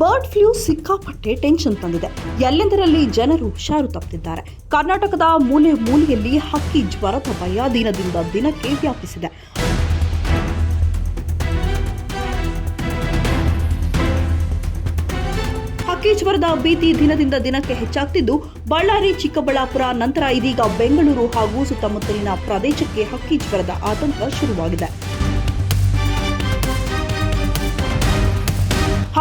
Bird flu ಸಿಕ್ಕಾಪಟ್ಟೆ tension ತಂದಿದೆ. ಎಲ್ಲೆಂದರಲ್ಲಿ ಜನರು ಹುಷಾರು ತಪ್ಪುತ್ತಿದ್ದಾರೆ ಕರ್ನಾಟಕದ ಮೂಲೆ ಮೂಲೆಯಲ್ಲಿ ಹಕ್ಕಿ ಜ್ವರದ ಭಯ ದಿನದಿಂದ ದಿನಕ್ಕೆ ವ್ಯಾಪಿಸಿದೆ. ಹಕ್ಕಿ ಜ್ವರದ ಭೀತಿ ದಿನದಿಂದ ದಿನಕ್ಕೆ ಹೆಚ್ಚಾಗ್ತಿದ್ದು, ಬಳ್ಳಾರಿ, ಚಿಕ್ಕಬಳ್ಳಾಪುರ, ನಂತರ ಇದೀಗ ಬೆಂಗಳೂರು ಹಾಗೂ ಸುತ್ತಮುತ್ತಲಿನ ಪ್ರದೇಶಕ್ಕೆ ಹಕ್ಕಿ ಜ್ವರದ ಆತಂಕ ಶುರುವಾಗಿದೆ.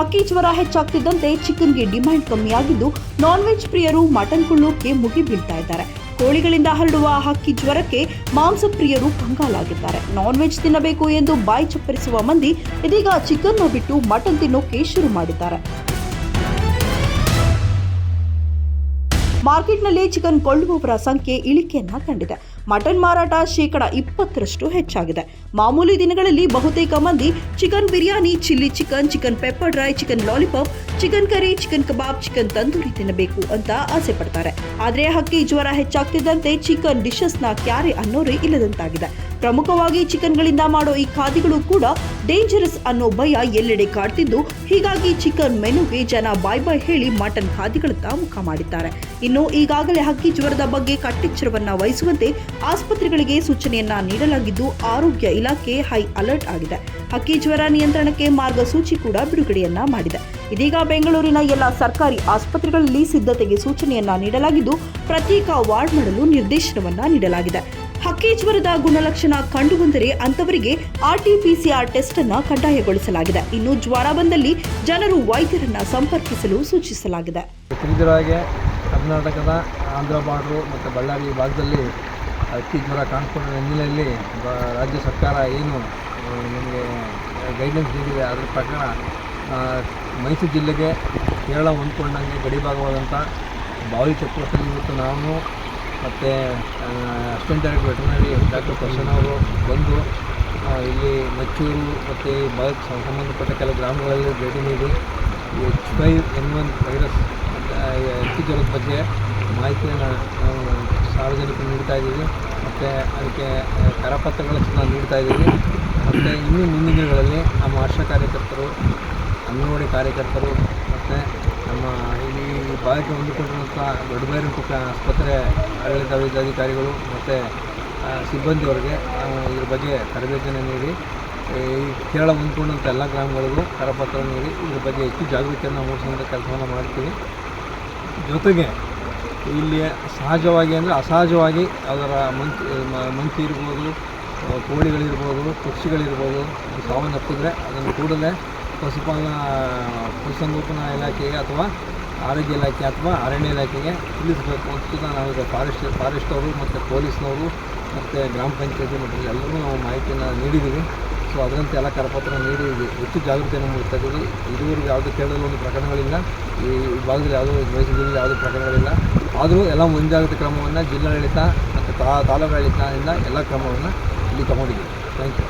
ಹಕ್ಕಿ ಜ್ವರ ಹೆಚ್ಚಾಗ್ತಿದ್ದಂತೆ ಚಿಕನ್ಗೆ ಡಿಮ್ಯಾಂಡ್ ಕಮ್ಮಿಯಾಗಿದ್ದು ನಾನ್ ವೆಜ್ ಪ್ರಿಯರು ಮಟನ್ ಕೊಳ್ಳೋಕೆ ಮುಗಿ ಬೀಳ್ತಾ ಇದ್ದಾರೆ. ಕೋಳಿಗಳಿಂದ ಹರಡುವ ಹಕ್ಕಿ ಜ್ವರಕ್ಕೆ ಮಾಂಸ ಪ್ರಿಯರು ಕಂಗಾಲಾಗಿದ್ದಾರೆ. ನಾನ್ ವೆಜ್ ತಿನ್ನಬೇಕು ಎಂದು ಬಾಯಿ ಚಪ್ಪರಿಸುವ ಮಂದಿ ಇದೀಗ ಚಿಕನ್ನ ಬಿಟ್ಟು ಮಟನ್ ತಿನ್ನೋಕೆ ಶುರು ಮಾಡಿದ್ದಾರೆ. ಮಾರ್ಕೆಟ್ನಲ್ಲಿ ಚಿಕನ್ ಕೊಳ್ಳುವವರ ಸಂಖ್ಯೆ ಇಳಿಕೆಯನ್ನ ಕಂಡಿದೆ. ಮಟನ್ ಮಾರಾಟ ಶೇಕಡ ಇಪ್ಪತ್ತರಷ್ಟು ಹೆಚ್ಚಾಗಿದೆ. ಮಾಮೂಲಿ ದಿನಗಳಲ್ಲಿ ಬಹುತೇಕ ಮಂದಿ chicken biryani, chilli chicken chicken pepper dry, chicken lollipop, chicken curry, chicken kebab, chicken tandoori ತಿನ್ನಬೇಕು ಅಂತ ಆಸೆ ಪಡ್ತಾರೆ. ಆದರೆ ಹಕ್ಕಿ ಜ್ವರ ಹೆಚ್ಚಾಗ್ತಿದ್ದಂತೆ ಚಿಕನ್ ಡಿಶಸ್ನ ಕ್ಯಾರೆ ಅನ್ನೋರೇ ಇಲ್ಲದಂತಾಗಿದೆ. ಪ್ರಮುಖವಾಗಿ ಚಿಕನ್ಗಳಿಂದ ಮಾಡೋ ಈ ಖಾದಿಗಳು ಕೂಡ ಡೇಂಜರಸ್ ಅನ್ನೋ ಭಯ ಎಲ್ಲೆಡೆ ಕಾಡ್ತಿದ್ದು. ಹೀಗಾಗಿ ಚಿಕನ್ ಮೆನುಗೆ ಜನ ಬಾಯ್ ಬಾಯ್ ಹೇಳಿ ಮಟನ್ ಖಾದಿಗಳತ್ತ ಮುಖ ಮಾಡಿದ್ದಾರೆ. ಇನ್ನು ಈಗಾಗಲೇ ಹಕ್ಕಿ ಜ್ವರದ ಬಗ್ಗೆ ಕಟ್ಟೆಚ್ಚರವನ್ನ ವಹಿಸುವಂತೆ ಆಸ್ಪತ್ರೆಗಳಿಗೆ ಸೂಚನೆಯನ್ನ ನೀಡಲಾಗಿದ್ದು, ಆರೋಗ್ಯ ಇಲಾಖೆ ಹೈ ಅಲರ್ಟ್ ಆಗಿದೆ. ಹಕ್ಕಿ ಜ್ವರ ನಿಯಂತ್ರಣಕ್ಕೆ ಮಾರ್ಗಸೂಚಿ ಕೂಡ ಬಿಡುಗಡೆಯನ್ನ ಮಾಡಿದೆ. ಇದೀಗ ಬೆಂಗಳೂರಿನ ಎಲ್ಲ ಸರ್ಕಾರಿ ಆಸ್ಪತ್ರೆಗಳಲ್ಲಿ ಸಿದ್ಧತೆಗೆ ಸೂಚನೆಯನ್ನ ನೀಡಲಾಗಿದ್ದು, ಪ್ರತ್ಯೇಕ ವಾರ್ಡ್ ಮಾಡಲು ನಿರ್ದೇಶನವನ್ನ ನೀಡಲಾಗಿದೆ. ಹಕ್ಕಿ ಜ್ವರದ ಗುಣಲಕ್ಷಣ ಕಂಡುಬಂದರೆ ಅಂತವರಿಗೆ ಆರ್ಟಿಪಿಸಿಆರ್ ಟೆಸ್ಟ್ ಅನ್ನು ಕಡ್ಡಾಯಗೊಳಿಸಲಾಗಿದೆ. ಇನ್ನು ಜ್ವರ ಬಂದಲ್ಲಿ ಜನರು ವೈದ್ಯರನ್ನ ಸಂಪರ್ಕಿಸಲು ಸೂಚಿಸಲಾಗಿದೆ. ಕರ್ನಾಟಕದ ಆಂಧ್ರ ಬಾರ್ಡರ್ ಮತ್ತು ಬಳ್ಳಾರಿ ಭಾಗದಲ್ಲಿ ಅತಿ ಜ್ವರ ಕಾಣಿಸ್ಕೊಂಡ ಹಿನ್ನೆಲೆಯಲ್ಲಿ ರಾಜ್ಯ ಸರ್ಕಾರ ಏನು ನಿಮಗೆ ಗೈಡ್ಲೈನ್ಸ್ ನೀಡಿದೆ, ಅದರ ಪ್ರಕಾರ ಮೈಸೂರು ಜಿಲ್ಲೆಗೆ ಕೇರಳ ಹೊಂದ್ಕೊಂಡಂಗೆ ಗಡಿ ಭಾಗವಾದಂಥ ಬಾವಿ ಚಕ್ರದಲ್ಲಿ ಇವತ್ತು ನಾನು ಮತ್ತು assistant director veterinary doctor Prasanna ಅವರು ಬಂದು ಇಲ್ಲಿ ಮಚ್ಚೂರು ಮತ್ತು ಬಾವಿಗೆ ಸಂಬಂಧಪಟ್ಟ ಕೆಲವು ಗ್ರಾಮಗಳಲ್ಲಿ ಭೇಟಿ ನೀಡಿ H five N one virus ಹಕ್ಕಿ ಜ್ವರದ ಬಗ್ಗೆ ಮಾಹಿತಿಯನ್ನು ನಾವು ಸಾರ್ವಜನಿಕರು ನೀಡ್ತಾ ಇದ್ದೀವಿ. ಮತ್ತು ಅದಕ್ಕೆ ಕರಪತ್ರಗಳನ್ನು ನೀಡ್ತಾ ಇದ್ದೀವಿ. ಮತ್ತು ಇನ್ನೂ ಮುಂದಿನ ದಿನಗಳಲ್ಲಿ ನಮ್ಮ ಆಶಾ ಕಾರ್ಯಕರ್ತರು, ಅಂಗನವಾಡಿ ಕಾರ್ಯಕರ್ತರು, ಮತ್ತು ನಮ್ಮ ಇಲ್ಲಿ ಭಾಗಕ್ಕೆ ಹೊಂದಿಕೊಂಡಿರುವಂಥ ದೊಡ್ಡಬೈರಂಪುಕ್ಕ ಆಸ್ಪತ್ರೆ ಆಡಳಿತ ವೈದ್ಯಾಧಿಕಾರಿಗಳು ಮತ್ತು ಸಿಬ್ಬಂದಿಯವರಿಗೆ ನಾವು ಇದ್ರ ಬಗ್ಗೆ ತರಬೇತಿಯನ್ನು ನೀಡಿ, ಈ, ಕೇರಳ ಹೊಂದ್ಕೊಂಡಂಥ ಎಲ್ಲ ಗ್ರಾಮಗಳಿಗೂ ಕರಪತ್ರ ನೀಡಿ, ಇದ್ರ ಬಗ್ಗೆ ಹೆಚ್ಚು ಜಾಗೃತಿಯನ್ನು ಮೂಡಿಸುವಂಥ ಕೆಲಸವನ್ನು ಮಾಡ್ತೀವಿ. ಜೊತೆಗೆ ಇಲ್ಲಿ ಸಹಜವಾಗಿ ಅಂದರೆ ಅಸಹಜವಾಗಿ ಅದರ ಮಂಕಿ ಮಂಕಿ ಇರ್ಬೋದು ಕೋಳಿಗಳಿರ್ಬೋದು, ಪಕ್ಷಿಗಳಿರ್ಬೋದು ಸಾವನ್ನಪ್ಪಿದ್ರೆ ಅದನ್ನು ಕೂಡಲೇ ಪಶುಪಾಲನಾ ಪಶುಸಂಗೋಪನಾ ಇಲಾಖೆಗೆ ಅಥವಾ ಆರೋಗ್ಯ ಇಲಾಖೆ ಅಥವಾ ಅರಣ್ಯ ಇಲಾಖೆಗೆ ತಿಳಿಸಬೇಕು ಅಂತ ಈಗ ಫಾರೆಸ್ಟ್ ಫಾರೆಸ್ಟ್ ಅವರು ಮತ್ತು ಪೊಲೀಸ್ನವರು ಮತ್ತು ಗ್ರಾಮ ಪಂಚಾಯತಿ ಮಟ್ಟದಲ್ಲಿ ಎಲ್ಲರೂ ನಾವು ಮಾಹಿತಿಯನ್ನು ನೀಡಿದ್ದೀವಿ. ಸೊ ಅದರಂತೆ ಎಲ್ಲ ಕರಪತ್ರ ನೀಡಿ ಹೆಚ್ಚು ಜಾಗೃತಿಯನ್ನು ಮೂಡಿಸ್ತಾ ಇದ್ದೀವಿ. ಇದುವರೆಗೂ ಯಾವುದೇ ಕೇರಳದಲ್ಲಿ ಒಂದು ಪ್ರಕರಣಗಳಿಲ್ಲ. ಈ ಭಾಗದಲ್ಲಿ ಯಾವುದೂ ಜಿಲ್ಲೆಯಲ್ಲಿ ಯಾವುದೇ ಪ್ರಕರಣಗಳಿಲ್ಲ. ಆದರೂ ಎಲ್ಲ ಮುಂಜಾಗ್ರತೆ ಕ್ರಮವನ್ನು ಜಿಲ್ಲಾಡಳಿತ ಮತ್ತು ತಾ ತಾಲೂಕಾಡಳಿತದಿಂದ ಎಲ್ಲ ಕ್ರಮವನ್ನು ಇಲ್ಲಿ ತಗೊಂಡಿದ್ದೀವಿ. Thank you